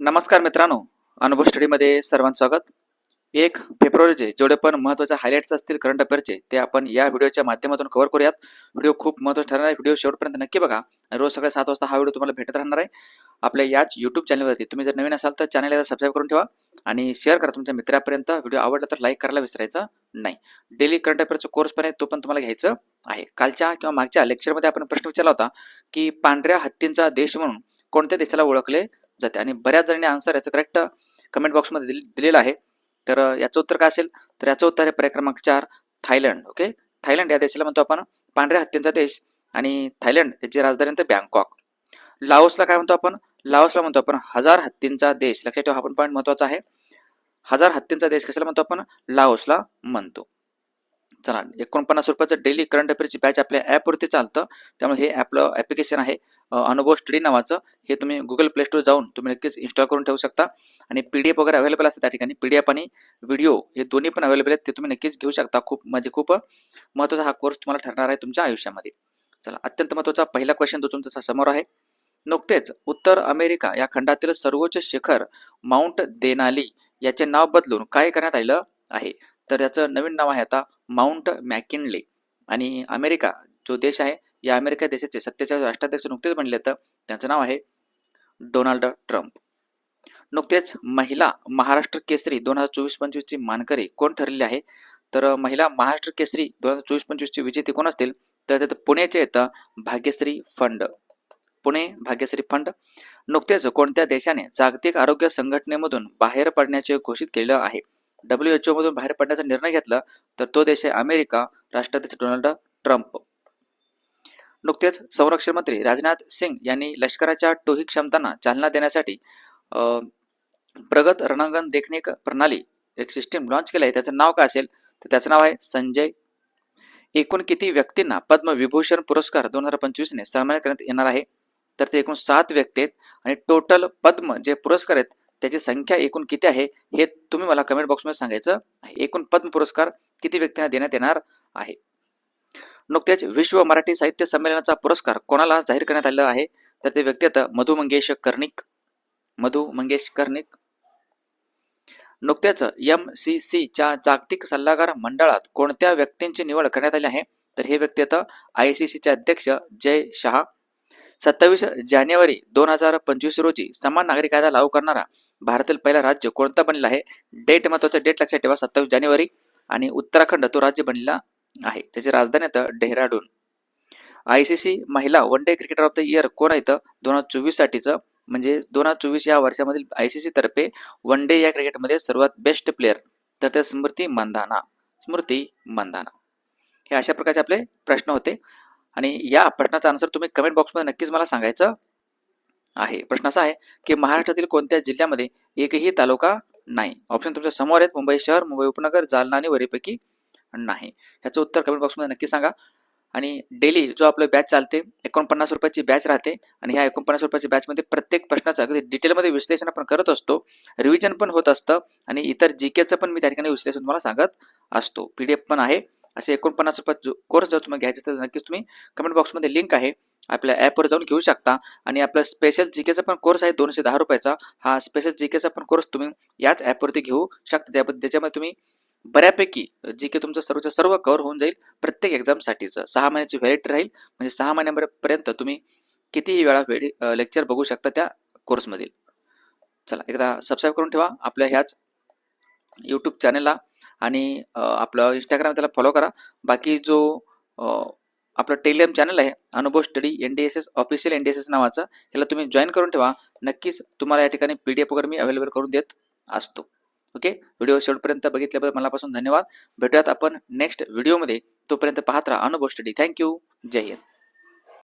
नमस्कार मित्रांनो अनुभव स्टडीमध्ये सर्वांचं स्वागत. एक फेब्रुवारीचे जेवढे पण महत्त्वाचे हायलाईट्स असतील करंट अफेअरचे ते आपण या व्हिडिओच्या माध्यमातून कव्हर करूयात. व्हिडिओ खूप महत्त्वाचा ठरणार आहे. व्हिडिओ शेवटपर्यंत नक्की बघा. आणि रोज सकाळी सात वाजता हा व्हिडिओ तुम्हाला भेटत राहणार आहे. आपल्या याच यूट्यूब चॅनलवरती तुम्ही जर नवीन असाल तर चॅनलला सबस्क्राईब करून ठेवा आणि शेअर करा तुमच्या मित्रापर्यंत. व्हिडिओ आवडला तर लाईक करायला विसरायचं नाही. डेली करंट अफेअरचा कोर्स पण आहे तो पण तुम्हाला घ्यायचं आहे. कालच्या किंवा मागच्या लेक्चरमध्ये आपण प्रश्न विचारला होता की पांढऱ्या हत्तींचा देश म्हणून कोणत्या देशाला ओळखले जाते. आणि बऱ्याच जणांनी आन्सर याचं करेक्ट कमेंट बॉक्समध्ये दिल दिलेलं आहे. तर याचं उत्तर काय असेल? तर याचं उत्तर आहे पर्याय क्रमांक चार थायलंड. ओके? थायलंड या देशाला म्हणतो आपण पांढऱ्या हत्तींचा देश आणि थायलंड याची राजधानी तर बँकॉक. लाओसला काय म्हणतो आपण? लाओसला म्हणतो आपण हजार हत्तींचा देश. लक्षात ठेवा हा पण पॉईंट महत्त्वाचा आहे. हजार हत्तींचा देश कशाला म्हणतो आपण? लाओसला म्हणतो. चला एकोणपन्नास रुपयाचं डेली करंट अफेअरची बॅच आपल्या ॲपवरती चालतं. त्यामुळे हे आपलं ॲप्लिकेशन आहे अनुभव स्टडी नावाचं. हे तुम्ही गुगल प्ले स्टोर जाऊन तुम्ही नक्कीच इन्स्टॉल करून ठेवू शकता. आणि पी डी एफ वगैरे अवेलेबल असतात त्या ठिकाणी. पी डी एफ आणि व्हिडिओ हे दोन्ही पण अवेलेबल आहेत ते तुम्ही नक्कीच घेऊ शकता. खूप म्हणजे खूप महत्त्वाचा हा कोर्स तुम्हाला ठरणार आहे तुमच्या आयुष्यामध्ये. चला अत्यंत महत्त्वाचा पहिला क्वेश्चन जो तुमचा समोर आहे. नुकतेच उत्तर अमेरिका या खंडातील सर्वोच्च शिखर माउंट देनाली याचे नाव बदलून काय करण्यात आलेलं आहे? तर त्याचं नवीन नाव आहे आता माउंट मॅकिनले. आणि अमेरिका जो देश आहे या अमेरिका देशाचे सत्तेचाळीस राष्ट्राध्यक्ष नुकतेच बनले तर त्यांचं नाव आहे डोनाल्ड ट्रम्प. नुकतेच महिला महाराष्ट्र केसरी दोन हजार चोवीस पंचवीसची मानकरी कोण ठरलेली आहे? तर महिला महाराष्ट्र केसरी दोन हजार चोवीस पंचवीसची विजेते कोण असतील? तर त्यात पुण्याचे येतं भाग्यश्री फंड. पुणे भाग्यश्री फंड. नुकतेच कोणत्या देशाने जागतिक आरोग्य संघटनेमधून बाहेर पडण्याचे घोषित केलं आहे? डब्ल्यू एच मधून बाहेर पडण्याचा निर्णय घेतला तर तो देश आहे अमेरिका राष्ट्राध्यक्ष डोनाल्ड ट्रम्प. नुकतेच संरक्षण मंत्री राजनाथ सिंग यांनी लष्कराच्या टोही क्षमतांना चालना देण्यासाठी प्रगत रणांगण देखणे प्रणाली एक सिस्टीम लॉन्च केलं आहे. त्याचं नाव काय असेल? तर त्याचं नाव आहे संजय. एकूण किती व्यक्तींना पद्मविभूषण पुरस्कार दोन हजार पंचवीसने सन्मानित करण्यात येणार आहे? तर ते एकूण सात व्यक्ती आहेत आणि टोटल पद्म जे पुरस्कार आहेत त्याची संख्या एकूण किती आहे हे तुम्ही मला कमेंट बॉक्समध्ये सांगायचं आहे. एकूण पद्म पुरस्कार किती व्यक्तींना देण्यात येणार आहे? नुकतेच विश्व मराठी साहित्य संमेलनाचा पुरस्कार कोणाला जाहीर करण्यात आलेला आहे? तर ते व्यक्ती आता मधु मंगेश कर्णिक. मधु मंगेश कर्णिक. नुकत्याच एम सी सी च्या जागतिक सल्लागार मंडळात कोणत्या व्यक्तींची निवड करण्यात आली आहे? तर हे व्यक्ती आता आय सी सीचे अध्यक्ष जय शहा सत्तावीस जानेवारी दोन हजार पंचवीस रोजी समान नागरिक कायदा लागू करणारा भारतातील पहिला राज्य कोणता बनलेला आहे? डेट महत्त्वाचा डेट लक्षात ठेवा सत्तावीस जानेवारी आणि उत्तराखंड तो राज्य बनलेला आहे. त्याची राजधानी आता डेहराडून. आयसीसी महिला one day cricketer of the year कोण आहे दोन हजार चोवीस साठीचं म्हणजे दोन हजार चोवीस या वर्षामधील आयसीसी तर्फे वन डे या क्रिकेटमध्ये सर्वात बेस्ट प्लेअर तर ते स्मृती मंधाना स्मृती मंधाना हे अशा प्रकारचे आपले प्रश्न होते. आणि या प्रश्नाचा आन्सर तुम्ही कमेंट बॉक्समध्ये नक्कीच मला सांगायचं आहे. प्रश्न असा आहे की महाराष्ट्रातील कोणत्या जिल्ह्यामध्ये एकही तालुका नाही? ऑप्शन तुमच्यासमोर आहेत. मुंबई शहर मुंबई उपनगर जालना आणि वरीपैकी नाही. ह्याचं उत्तर कमेंट बॉक्समध्ये नक्की सांगा. आणि डेली जो आपलं बॅच चालते एकोणपन्नास रुपयाची बॅच राहते आणि ह्या एकोणपन्नास रुपयाच्या बॅचमध्ये प्रत्येक प्रश्नाचं अगदी डिटेलमध्ये विश्लेषण आपण करत असतो. रिव्हिजन पण होत असतं आणि इतर जी केचं पण मी त्या ठिकाणी विश्लेषण तुम्हाला सांगत असतो. पी डी एफ पण आहे. असे एकोणपन्नास रुपयात जो कोर्स जर तुम्ही घ्यायचा तर नक्कीच तुम्ही कमेंट बॉक्समध्ये लिंक आहे. आपल्या ॲपवर जाऊन घेऊ शकता. आणि आपला स्पेशल जी केचा पण कोर्स आहे दोनशे दहा रुपयाचा. हा स्पेशल जी केचा पण कोर्स तुम्ही याच ॲपवरती घेऊ शकता. त्या त्याच्यामध्ये तुम्ही बऱ्यापैकी जी के तुमचं सर्वचं सर्व कव्हर होऊन जाईल. प्रत्येक एक्झामसाठीचं सहा महिन्याची व्हॅलिटी राहील. म्हणजे सहा महिन्यापर्यंत तुम्ही कितीही वेळा वेळी लेक्चर बघू शकता त्या कोर्समधील चला एकदा सबस्क्राईब करून ठेवा. आपल्या ह्याच यूट्यूब चॅनलला आणि आपलं इंस्टाग्राम त्याला फॉलो करा. बाकी जो आपलं टेलिग्राम चॅनल आहे Anubhav study N D S S official N D S S नावाचं ह्याला तुम्ही जॉईन करून ठेवा. नक्कीच तुम्हाला या ठिकाणी पी डी एफ वगैरे मी अवेलेबल करून देत असतो. ओके व्हिडिओ शेवटपर्यंत बघितल्याबद्दल मनापासून धन्यवाद. भेटूयात आपण नेक्स्ट व्हिडिओमध्ये तोपर्यंत पाहत राहा अनुभव स्टडी थँक्यू जय हिंद.